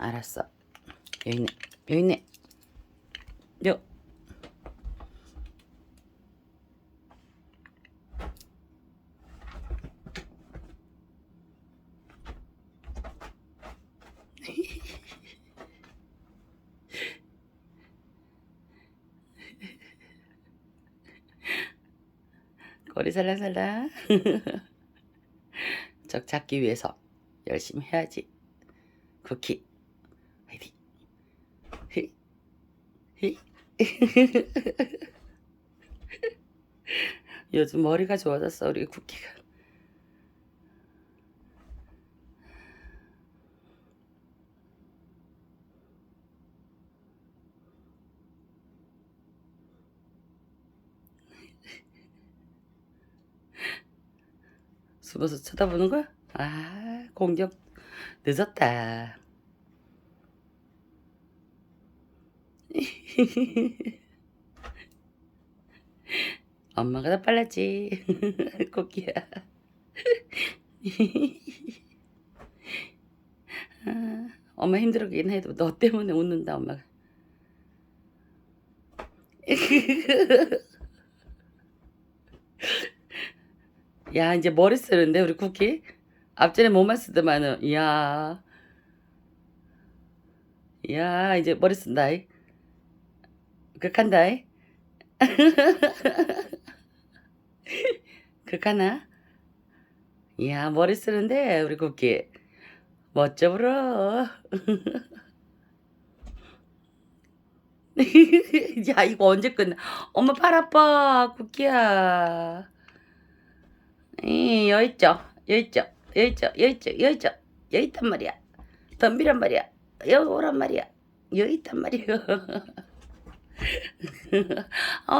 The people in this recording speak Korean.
알았어. 여기 있네. 여기 있네. 요. 꼬리 살랑살랑. 적 잡기 위해서 열심히 해야지. 쿠키. 화이팅. 히. 히. 요즘 머리가 좋아졌어, 우리 쿠키가. 숨어서 쳐다보는 거야? 아, 공격 늦었다. 엄마가 더 빨랐지. 코끼야. 아, 엄마 힘들었긴 해도 너 때문에 웃는다, 엄마가. 야, 이제 머리 쓰는데, 우리 쿠키? 앞전에 뭐만 쓰더만은, 이야. 이야, 이제 머리 쓴다. 이. 극한다. 이. 극하나? 이야, 머리 쓰는데, 우리 쿠키. 멋져 불어. 야, 이거 언제 끝나? 엄마 팔 아파, 쿠키야. 이, 여기 있죠? 여기 있죠? 여기 있죠? 여기 있죠? 여기 있죠? 여기 있단 말이야. 덤비란 말이야. 여기 오란 말이야. 여기 있단 말이야. 어,